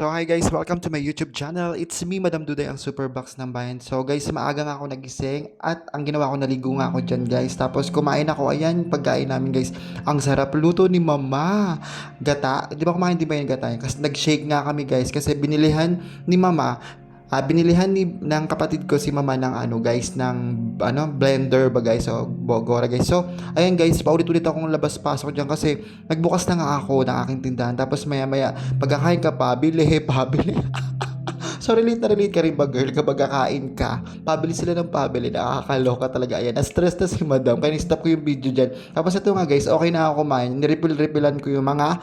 So hi guys, welcome to my YouTube channel. It's me, Madam Duday, ang Superbox ng Bayan. So guys, maaga nga ako nagising at ang ginawa ko, naligo nga ako dyan guys. Tapos kumain ako, ayan, pagkain namin guys. Ang sarap luto ni Mama. Gata, di ba kumain di ba yung gata? Kasi nag-shake nga kami guys kasi binilihan ni Mama Ah, binilihan ni ng kapatid ko si mama ng ano guys ng ano blender ba guys so bogora guys. So ayan guys paulit-ulit akong labas pasok diyan kasi nagbukas na nga ako ng aking tindahan. Tapos maya maya pagkakain ka pa bili pabili. So relate na relate ka rin ba girl kapag kakain ka? Pabili sila ng pabili. Nakakaloka talaga. Ayan na-stress na si madam. Kaya ni-stop ko yung video dyan. Tapos ito nga guys okay na ako kumain. Nirefill-refillan ko yung mga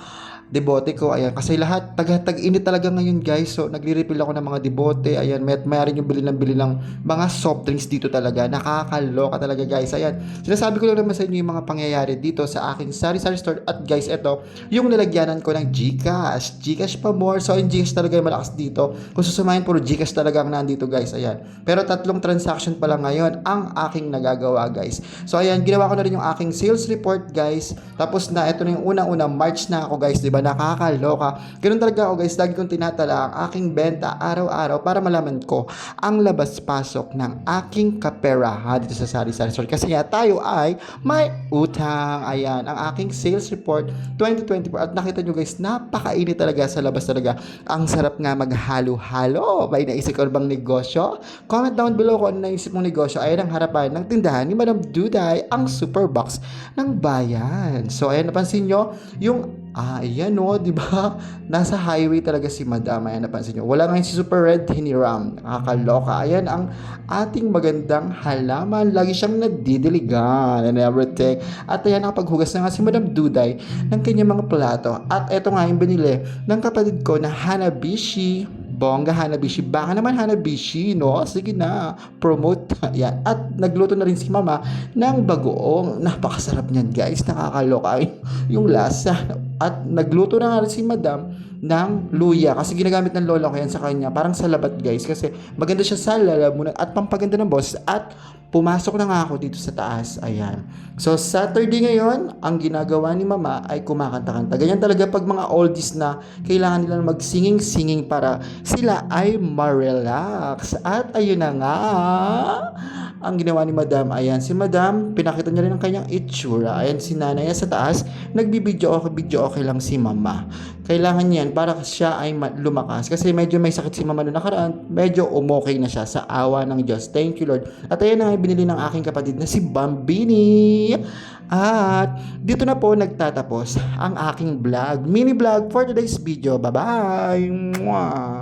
debote ko ayan. Kasi lahat taga tag init talaga ngayon guys. So nagre-refill ako ng mga debote ayan. May may rin yung bili ng bili ng mga soft drinks dito talaga. Nakakaloka talaga guys. Ayan. Sinasabi ko lang naman sa inyo yung mga pangyayari dito sa aking sari sari store. At guys eto yung nilagyanan ko ng Gcash. Gcash pa more. So yung Gcash talaga yung malakas dito. Kung susumahin puro Gcash talaga ang nandito guys. Ayan. Pero tatlong transaction pa lang ngayon ang aking nagagawa guys. So ayan. Ginawa ko na rin yung aking sales report guys. Tapos na ito na yung unang-una March na ako guys di nakakaloka. Ganun talaga ako guys. Lagi kong tinatala ang aking benta araw-araw para malaman ko ang labas-pasok ng aking kaperahan dito sa Sari Sari Store. Kasi nga tayo ay may utang. Ayan ang aking sales report 2024 at nakita nyo guys napakainit talaga sa labas talaga. Ang sarap nga maghalo-halo. May naisip ko bang negosyo? Comment down below kung ano naisip mong negosyo. Ayan ang harapan ng tindahan ni Madam Duday ang Superbox ng bayan. So ayan napansin nyo yung Ah, ayan o, di ba? Nasa highway talaga si Madam. Ayan, napansin nyo. Wala ngayon si Super Red hiniram. Nakakaloka. Ayan ang ating magandang halaman. Lagi siyang nadidiligan and everything. At ayan, nakapaghugas na nga si Madam Duday ng kanyang mga plato. At eto nga yung binili ng kapatid ko na Hanabishi Bongga Hanabishi. Baka naman Hanabishi, no? Sige na, promote. Yan. At nagluto na rin si Mama ng bagoong. Napakasarap niyan, guys. Nakakaloka yung lasa. At nagluto na nga si Madam ng luya. Kasi ginagamit ng lola ko yan sa kanya. Parang salabat, guys. Kasi maganda siya sa lalamunan at pampaganda ng boss. At pumasok na nga ako dito sa taas. Ayan. So, Saturday ngayon, ang ginagawa ni Mama ay kumakanta-kanta. Ganyan talaga pag mga oldies na kailangan nila mag-singing-singing para sila ay ma-relax. At ayun na nga, ang ginawa ni Madam, ayan, si Madam, pinakita niya rin ang kanyang itsura. Ayan, si nanay sa taas, nagbibideo okay, video okay lang si Mama. Kailangan yan para siya ay ma- lumakas. Kasi medyo may sakit si Mama noong nakaraan, medyo umokay na siya sa awa ng Diyos. Thank you, Lord. At ayan na nga binili ng aking kapatid na si Bambini. At dito na po nagtatapos ang aking vlog, mini vlog for today's video. Bye-bye! Mwah!